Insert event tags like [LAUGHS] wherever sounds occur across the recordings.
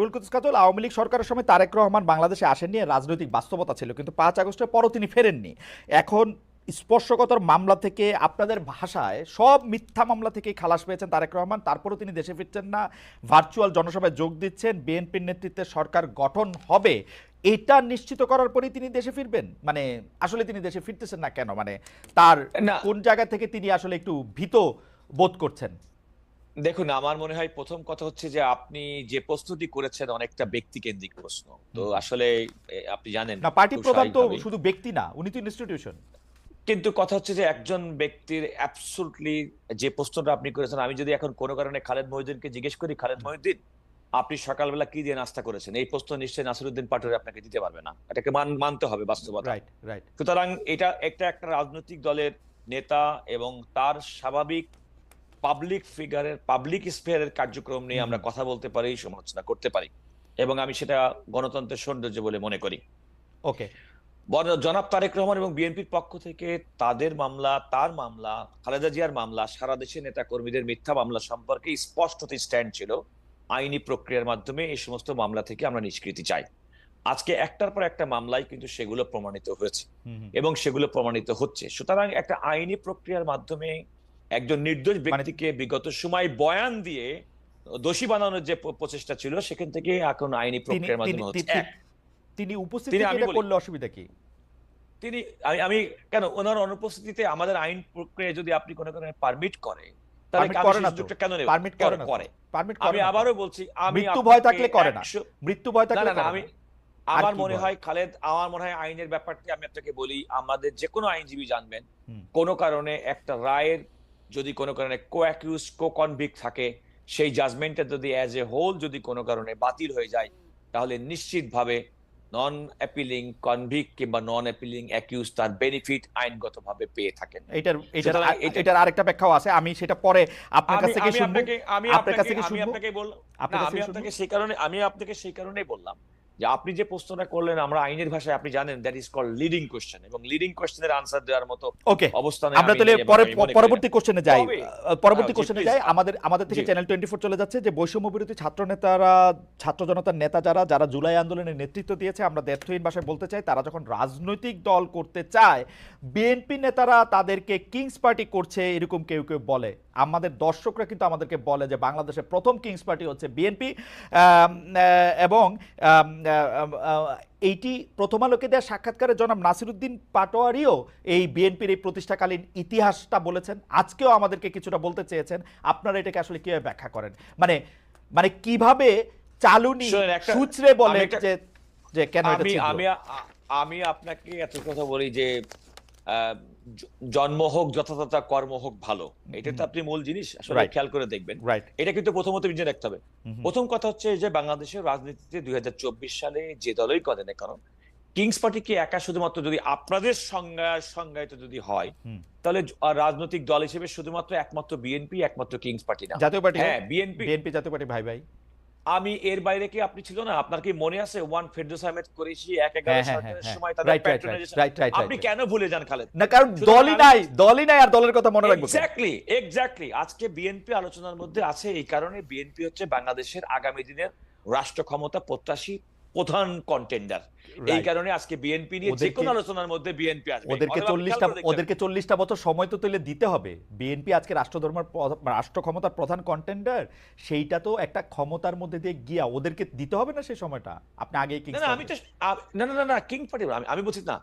Rule Quddus Kajal Awami League সরকারের সময় তারেক রহমান বাংলাদেশে আসেননি রাজনৈতিক বাস্তবতা ছিল কিন্তু পাঁচ আগস্টের পরও তিনি ফেরেননি। এখন স্পর্শকতর মামলা থেকে আপনাদের ভাষায় সব মিথ্যা মামলা থেকেই খালাস পেয়েছেন তারেক রহমান তারপরও তিনি দেশে ফিরছেন না ভার্চুয়াল জনসভায় যোগ দিচ্ছেন বিএনপির নেতৃত্বে সরকার গঠন হবে এটা নিশ্চিত করার পরেই তিনি দেশে ফিরবেন? মানে আসলে তিনি দেশে ফিরতেছেন না কেন? মানে তার। কোন জায়গা থেকে তিনি আসলে একটু ভীত বোধ করছেন? দেখুন আমার মনে হয় প্রথম কথা হচ্ছে যে আপনি যে প্রশ্নটি করেছেন অনেকটা ব্যক্তিকেন্দ্রিক প্রশ্ন। তো আসলে আপনি জানেন না পার্টি প্রধান তো শুধু ব্যক্তি না উনি তো ইনস্টিটিউশন কিন্তু কথা হচ্ছে যে একজন ব্যক্তির অ্যাবসুটলি যে প্রশ্নটা আপনি করেছেন আমি যদি এখন কোনো কারণে খালেদ মহিউদ্দিনকে জিজ্ঞেস করি খালেদ মহিউদ্দিন আপনি সকালবেলা কি দিয়ে নাস্তা করেছেন? এই প্রশ্ন নিশ্চয়ই নাসিরুদ্দিন পাটোয়ারি আপনাকে দিতে পারবে না। এটাকে মান মানতে হবে বাস্তবতা। রাইট রাইট সুতরাং এটা একটা একটা রাজনৈতিক দলের নেতা এবং তার স্বাভাবিক পাবলিক ফিগারের পাবলিক স্পেয়ারের কার্যক্রম নিয়ে আমরা কথা বলতে পারি সমালোচনা করতে পারি। এবং আমি সেটা গণতন্ত্রের সৌন্দর্য বলে মনে করি। ওকে। জনাব তারেক রহমান এবং বিএনপির পক্ষ থেকে তাদের মামলা তার মামলা খালেদা জিয়ার মামলা সারা দেশে নেতা কর্মীদের মিথ্যা মামলা সম্পর্কে স্পষ্ট স্ট্যান্ড ছিল। আইনি প্রক্রিয়ার মাধ্যমে এই সমস্ত মামলা থেকে আমরা নিষ্কৃতি চাই। আজকে একটার পর একটা মামলায় কিন্তু সেগুলো প্রমাণিত হয়েছে। এবং সেগুলো প্রমাণিত হচ্ছে। সুতরাং একটা আইনি প্রক্রিয়ার মাধ্যমে একজন নির্দোষ মানে ব্যক্তিকে বিগত সময় বয়ান দিয়ে দোষী বানানোর যে প্রচেষ্টা ছিল সেখান থেকে এখন আইনি প্রক্রিয়ার মাধ্যমে হচ্ছে। তিনি- উপস্থিত করলে অসুবিধা কি? তিনি আমি কেন ওনার অনুপস্থিতিতে আমাদের আইন প্রক্রিয়া যদি আপনি কোনো কারণে পারমিট করে তাহলে আমি আবারও বলছি আমি মৃত্যু ভয় থাকলে করে না। মৃত্যু ভয় থাকলে আমি আমার মনে হয় খালেদ আমার মনে হয় আইনের ব্যাপারটি আমি আপনাকে বলি আমাদের যে কোনো আইনজীবী জানবেন। কোনো কারণে একটা রায়ের যদি কোনো কারণে কো অ্যাকিউজ কো কনভিক্ট থাকে সেই জাজমেন্টটা যদি অ্যাজ এ হোল যদি কোনো কারণে বাতিল হয়ে যায় তাহলে নিশ্চিতভাবে নন অ্যাপিলিং কনভিক্ট কিংবা নন অ্যাপিলিং অ্যাকিউজ তার বেনিফিট আইনগতভাবে পেয়ে থাকেন। এটার এটার এটা- এটার আরেকটা ব্যাখ্যাও আছে। আমি সেটা পরে আপনার কাছ থেকে শুনব। আমি আপনার কাছ আপনাকে থেকে আমি শুনব। আপনার কাছ থেকে সেই কারণে আমি আপনাকে সেই কারণেই বললাম। যে আপনি যে প্রশ্নটা করলেন আমরা আইনের ভাষায় আপনি জানেন that is call leading question এবং লিডিং কোশ্চেনের আনসার দেওয়ার মতো ওকে অবস্থানে আমরা তাহলে পরে। পরবর্তী কোশ্চেনে যাই। পরবর্তী কোশ্চেনে যাই। আমাদের আমাদের থেকে চ্যানেল টোয়েন্টি ফোর চলে যাচ্ছে যে বৈষম্য বিরোধী ছাত্র নেতারা ছাত্র জনতার নেতা যারা যারা জুলাই আন্দোলনের নেতৃত্ব দিয়েছে আমরা দ্ব্যর্থহীন ভাষায় বলতে চাই তারা যখন রাজনৈতিক দল করতে চায় বিএনপি নেতারা তাদেরকে কিংস পার্টি করছে এরকম কেউ কেউ বলে। আমাদের দর্শকরা কিন্তু আমাদেরকে বলে যে বাংলাদেশের প্রথম কিংস পার্টি হচ্ছে বিএনপি এবং এইটি প্রথম আলোকে দেওয়া সাক্ষাৎকারে জনাব নাসিরুদ্দিন পাটোয়ারিও এই বিএনপির এই প্রতিষ্ঠাকালীন ইতিহাসটা বলেছেন। আজকেও আমাদেরকে কিছুটা বলতে চেয়েছেন। আপনারা এটাকে আসলে কীভাবে ব্যাখ্যা করেন? মানে মানে কীভাবে চালুনি সূত্রে বলে যে যে কেন আমি আমি আপনাকে এত কথা বলি যে জন্ম হোক যথাযথ কর্ম হোক ভালো। এটা তো আপনি মূল জিনিস আসলে খেয়াল করে দেখবেন। এটা কিন্তু প্রথমত বিজয় রাখতে হবে। প্রথম কথা হচ্ছে যে বাংলাদেশের রাজনীতিতে দুই হাজার চব্বিশ সালে যে দলই করেন না কারণ কিংস পার্টি কি একা শুধুমাত্র যদি আপনাদের সংজ্ঞা সংজ্ঞায়িত যদি হয় তাহলে রাজনৈতিক দল হিসেবে শুধুমাত্র একমাত্র বিএনপি একমাত্র কিংস পার্টি না। জাতীয় পার্টি হ্যাঁ বিএনপি বিএনপি জাতীয় পার্টি ভাই ভাই। আমি এর বাইরে কি আপনি ছিল না? আপনার কি মনে আছে? ওয়ান ফেরদৌস আহমেদ করেছি এক এগারো হ্যাঁ হ্যাঁ হ্যাঁ সময় তাদের আপনি কেন ভুলে যান খালেদ? না কারণ দলই নাই দলই নাই আর দলের কথা মনে রাখব? এক্স্যাক্টলি এক্স্যাক্টলি আজকে বিএনপি আলোচনার মধ্যে আছে এই কারণে বিএনপি হচ্ছে বাংলাদেশের আগামী দিনের রাষ্ট্র ক্ষমতা প্রত্যাশী প্রধান কন্টেন্ডার এই কারণে আজকে বিএনপি নিয়ে যে কোনো আলোচনার মধ্যে বিএনপি আসবে। ওদেরকে অথবা আপনি চল্লিশটা খেয়াল করে ওদেরকে চল্লিশটা বছর সময় তো তুলে দিতে হবে। বিএনপি আজকে রাষ্ট্রধর্মের রাষ্ট্র ক্ষমতার প্রধান কন্টেন্ডার সেইটা তো একটা ক্ষমতার মধ্যে দিয়ে গিয়া ওদেরকে দিতে হবে না সেই সময়টা? আপনি আগে না না আমি তো না না না কিং পার্টি আমি আমি বলছি না।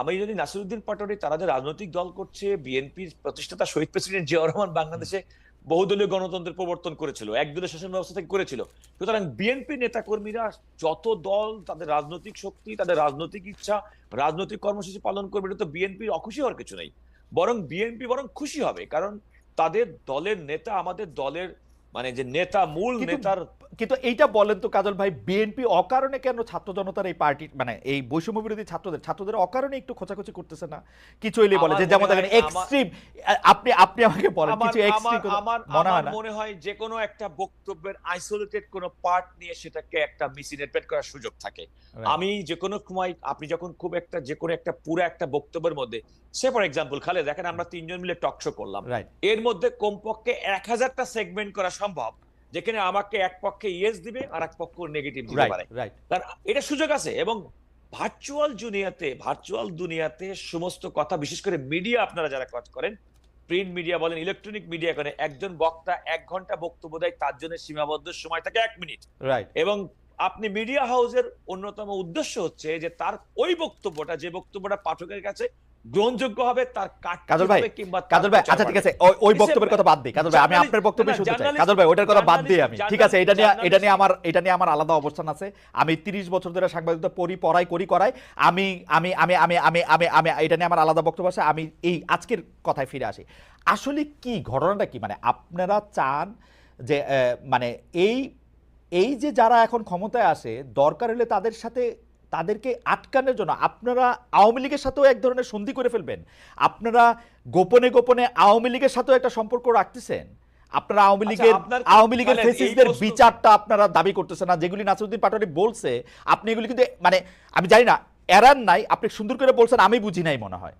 আমি যদি নাসিরুদ্দিন পাটোয়ারি তারা যে রাজনৈতিক দল করছে বিএনপির প্রতিষ্ঠাতা শহীদ প্রেসিডেন্ট জিয়া রহমান বাংলাদেশে বহুদলীয় গণতন্ত্রের প্রবর্তন করেছিল একদলীয় শাসন ব্যবস্থা থেকে করেছিল। সুতরাং বিএনপি নেতাকর্মীরা যত দল তাদের রাজনৈতিক শক্তি তাদের রাজনৈতিক ইচ্ছা রাজনৈতিক কর্মসূচি পালন করবে এটা তো বিএনপির অখুশি হওয়ার কিছু নেই। বরং বিএনপি বরং খুশি হবে কারণ তাদের দলের নেতা আমাদের দলের মানে যে নেতা মূল নেতার কিন্তু এইটা বলেন তো কাজল ভাই বিএনপি অকারণে কেন ছাত্র জনতার এই পার্টি মানে এই বৈষম্য বিরোধী ছাত্রদের ছাত্রদের অকারণে একটু খোঁচাখুচি করতেছে না? কিছু হইলে বলে যে যেমন দেখেন এক্সট্রিম আপনি আপনি আমাকে বলেন কিছু এক্সট্রিম আমার আমার মনে হয় মনে হয় যে কোনো একটা বক্তব্যের আইসোলেটেড কোনো পার্ট নিয়ে সেটাকে একটা মিসইন্টারপ্রেট করার সুযোগ থাকে। আমি যে কোনো সময় আপনি যখন খুব একটা যে কোনো একটা পুরো একটা বক্তব্যের মধ্যে সে ফর এক্সাম্পল খালে দেখেন আমরা তিনজন মিলে টক শো করলাম। রাইট এর মধ্যে কমপক্ষে এক হাজারটা সেগমেন্ট করা সম্ভব। যেখানে আমাকে এক পক্ষে ইয়েস দিবে আর এক পক্ষ নেগেটিভ দিতে পারে। কারণ এটা সুযোগ আছে এবং ভার্চুয়াল দুনিয়াতে ভার্চুয়াল দুনিয়াতে সমস্ত কথা বিশেষ করে মিডিয়া আপনারা যারা কাজ করেন প্রিন্ট মিডিয়া বলেন ইলেকট্রনিক মিডিয়া করেন একজন বক্তা এক ঘণ্টা বক্তব্য দেয় তার জন্য সীমাবদ্ধ সময় থাকে এক মিনিট রাইট এবং আপনি মিডিয়া হাউসের অন্যতম উদ্দেশ্য হচ্ছে যে তার ওই বক্তব্যটা যে বক্তব্যটা পাঠকের কাছে গ্রহণযোগ্য হবে তার কাজল ভাই, কিংবা কাজল ভাই আচ্ছা ঠিক আছে ওই- বক্তব্যের কথা বাদ দিই। কাজল ভাই আমি আপনার বক্তব্য শুনতে চাই কাজল ভাই ওটার কথা বাদ দিই আমি। ঠিক আছে এটা নিয়ে এটা নিয়ে আমার এটা নিয়ে আমার আলাদা অবস্থান আছে। আমি তিরিশ বছর ধরে সাংবাদিকতা পড়ি পড়াই করি করাই। আমি আমি আমি আমি আমি আমি আমি এটা নিয়ে আমার আলাদা বক্তব্য আছে। আমি এই আজকের কথায় ফিরে আসি। আসলে কি ঘটনাটা কি? মানে আপনারা চান যে মানে এই এই যে যারা এখন ক্ষমতায় আসে দরকার হলে তাদের সাথে তাদেরকে আটকানোর জন্য আপনারা আওয়ামী লীগের সাথেও এক ধরনের সন্ধি করে ফেলবেন। আপনারা গোপনে গোপনে আওয়ামী লীগের সাথেও একটা সম্পর্ক রাখতেছেন। আপনারা আওয়ামী আচ্ছা, লীগের আওয়ামী লীগের ফেসিসদের বিচারটা আপনারা দাবি করতেছেন না। যেগুলি নাসিরুদ্দিন পাটোয়ারি বলছে আপনি এগুলি কিন্তু মানে আমি জানি না এরান নাই আপনি সুন্দর করে বলছেন আমি বুঝি নাই মনে হয়।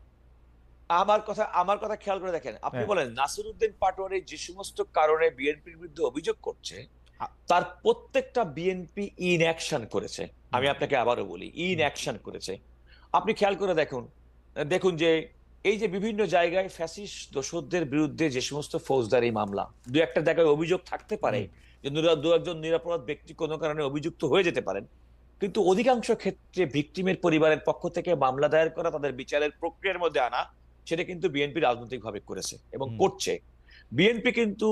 আমার কথা আমার কথা খেয়াল করে দেখেন। আপনি হ্যাঁ। বলেন নাসিরুদ্দিন পাটোয়ারি যে সমস্ত কারণে বিএনপির বিরুদ্ধে অভিযোগ করছে তার প্রত্যেকটা বিএনপি ইন অ্যাকশন করেছে। আমি আপনাকে আবারও বলি ইন অ্যাকশন করেছে। আপনি খেয়াল করে দেখুন দেখুন যে এই যে বিভিন্ন জায়গায় ফ্যাসিস দোষদের বিরুদ্ধে যে সমস্ত ফৌজদারি মামলা দু একটা জায়গায় অভিযোগ থাকতে পারে যে দু একজন নিরাপরাধ ব্যক্তি কোনো কারণে অভিযুক্ত হয়ে যেতে পারেন। কিন্তু অধিকাংশ ক্ষেত্রে ভিকটিমের পরিবারের পক্ষ থেকে মামলা দায়ের করা তাদের বিচারের প্রক্রিয়ার মধ্যে আনা সেটা কিন্তু বিএনপি রাজনৈতিকভাবে করেছে এবং করছে। বিএনপি কিন্তু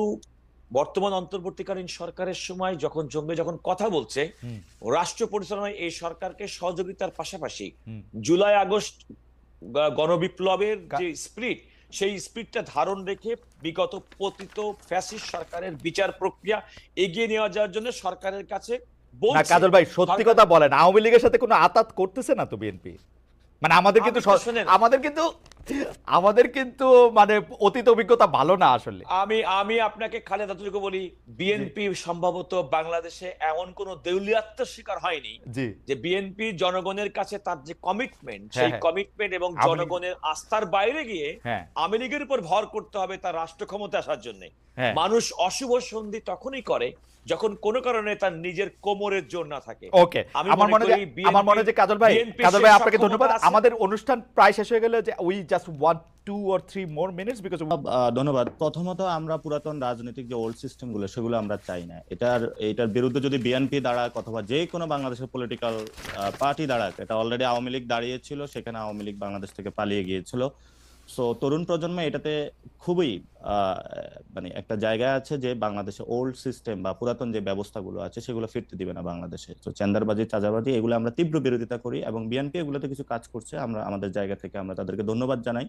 বর্তমান অন্তর্বর্তীকালীন সরকারের সময় যখন জঙ্গে যখন কথা বলছে রাষ্ট্র পরিচালনায় এই সরকারকে সহযোগিতার পাশাপাশি জুলাই আগস্ট গণবিপ্লবের যে স্পিরিট সেই স্পিরিটটা ধারণ রেখে বিগত পতিত ফ্যাসিস্ট সরকারের বিচার প্রক্রিয়া এগিয়ে নিয়ে যাওয়ার জন্য সরকারের কাছে না কাজল ভাই সত্যি কথা বলেন আওয়ামী লীগের সাথে কোনো আতাত করতেছে না তো বিএনপি? মানে আমাদের কিন্তু। আমাদের কিন্তু আমাদের কিন্তু মানে অতীত অভিজ্ঞতা ভালো না আসলে। আমি আমি আপনাকে খালেদ এতটুকু বলি বিএনপি সম্ভবত বাংলাদেশে এমন কোন দেউলিয়াত্মের শিকার হয়নি যে বিএনপি জনগণের কাছে তার যে কমিটমেন্ট হ্যাঁ, সেই হ্যাঁ। কমিটমেন্ট এবং জনগণের আস্থার বাইরে গিয়ে হ্যাঁ। লীগের উপর ভর করতে হবে তার রাষ্ট্র ক্ষমতা আসার জন্য। হ্যাঁ। মানুষ অশুভ সন্ধি তখনই করে যখন কোনো কারণে তার নিজের কোমরের জোর না থাকে। ওকে আমার মনে যে করি BNP আমার মনে হয় যে কাজল ভাই কাজল ভাই আপনাকে ধন্যবাদ। আমাদের অনুষ্ঠান প্রায় শেষ হয়ে গেল যে we just one two or three more minutes because ধন্যবাদ। প্রথমত আমরা পুরাতন রাজনৈতিক যে ওল্ড সিস্টেমগুলো সেগুলো আমরা চাই না। এটার এটার বিরুদ্ধে যদি বিএনপি দাঁড়াক অথবা যে কোনো বাংলাদেশের পলিটিক্যাল পার্টি দাঁড়াক, এটা অলরেডি আওয়ামী লীগ দাঁড়িয়েছিল, সেখানে আওয়ামী লীগ বাংলাদেশ থেকে পালিয়ে গিয়েছিল। সো তরুণ প্রজন্ম এটাতে খুবই মানে একটা জায়গায় আছে যে বাংলাদেশে ওল্ড সিস্টেম বা পুরাতন যে ব্যবস্থাগুলো আছে, সেগুলো ফিরতে দিবে না বাংলাদেশে। তো চেন্দারবাজি, চাঁদাবাজি, এগুলো আমরা তীব্র বিরোধিতা করি এবং বিএনপি এগুলোতে কিছু কাজ করছে। আমরা আমাদের জায়গা থেকে আমরা তাদেরকে ধন্যবাদ জানাই।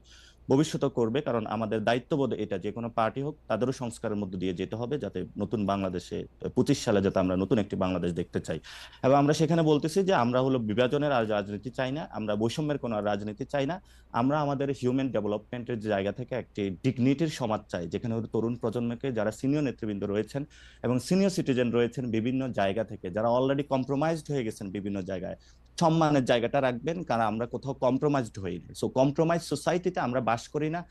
ভবিষ্যতে করবে, কারণ আমাদের দায়িত্ববোধ এটা যে কোনো পার্টি হোক, তাদেরও সংস্কারের মধ্যে দিয়ে যেতে হবে যাতে নতুন বাংলাদেশে পঁচিশ সালে যাতে আমরা নতুন একটি বাংলাদেশ দেখতে চাই। এবং আমরা সেখানে বলতেছি যে আমরা হলো বিভাজনের আর রাজনীতি চাই না, আমরা বৈষম্যের কোনো রাজনীতি চাই না। আমরা আমাদের হিউম্যান ডেভেলপমেন্টের জায়গা থেকে একটি ডিগনিটির সমাজ চাই, যেখানে তরুণ প্রজন্মকে যারা সিনিয়র নেতৃবৃন্দ রয়েছেন এবং সিনিয়র সিটিজেন রয়েছেন বিভিন্ন জায়গা থেকে, যারা অলরেডি কম্প্রোমাইজড হয়ে গেছেন বিভিন্ন জায়গায়, সম্মানের জায়গাটা রাখবেন, কারণ আমরা কোথাও কম্প্রোমাইজড হইনি। সো কম্প্রোমাইজ সোসাইটিতে আমরা বাস করি না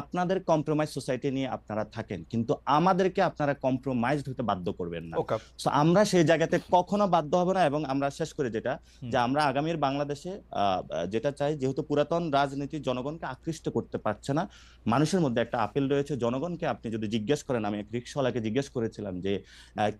আপনাদের কম্প্রোমাইজ সোসাইটি নিয়ে আপনারা থাকেন কিন্তু আমাদেরকে আপনারা কম্প্রোমাইজ হতে বাধ্য করবেন না। সো আমরা সেই জায়গাতে কখনো বাধ্য হব না এবং আমরা শেষ করে যেটা যে আমরা আগামীর বাংলাদেশে যেটা চাই যেহেতু পুরাতন রাজনীতি জনগণকে আকৃষ্ট করতে পারছে না মানুষের মধ্যে একটা আপিল রয়েছে। জনগণকে আপনি যদি জিজ্ঞেস করেন আমি এক রিক্সাওয়ালাকে জিজ্ঞেস করেছিলাম যে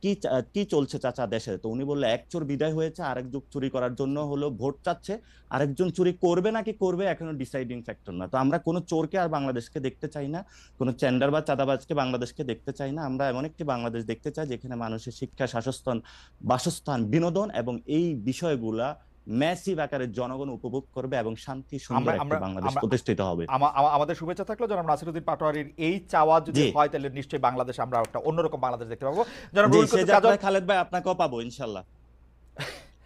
কি কি চলছে চাচা দেশে? তো উনি বলল এক চোর বিদায় হয়েছে আরেক যুগ চুরি করার জন্য হলো ভোট চাচ্ছে আরেকজন চুরি করবে নাকি করবে এখনও ডিসাইডিং ফ্যাক্টর না। তো আমরা কোনো চোরকে আর বাংলাদেশকে দেখতে চাই না কোনো চেন্ডার বা চাঁদাবাজকে বাংলাদেশকে দেখতে চাই না। আমরা এমন একটি বাংলাদেশ দেখতে চাই যেখানে মানুষের শিক্ষা শাসস্থান বাসস্থান বিনোদন এবং এই বিষয়গুলা ম্যাসিভ আকারে জনগণ উপভোগ করবে এবং শান্তি সুন্দর বাংলাদেশ প্রতিষ্ঠিত হবে। আমা- আমা- আমাদের শুভেচ্ছা থাকল জনাব নাসিরুদ্দিন পাটোয়ারির এই চাওয়া যদি হয় তাহলে নিশ্চয়ই বাংলাদেশ আমরা একটা অন্যরকম বাংলাদেশ দেখতে পাবো। জনাব খালেদ ভাই আপনাকেও পাবো ইনশাল্লাহ। [LAUGHS]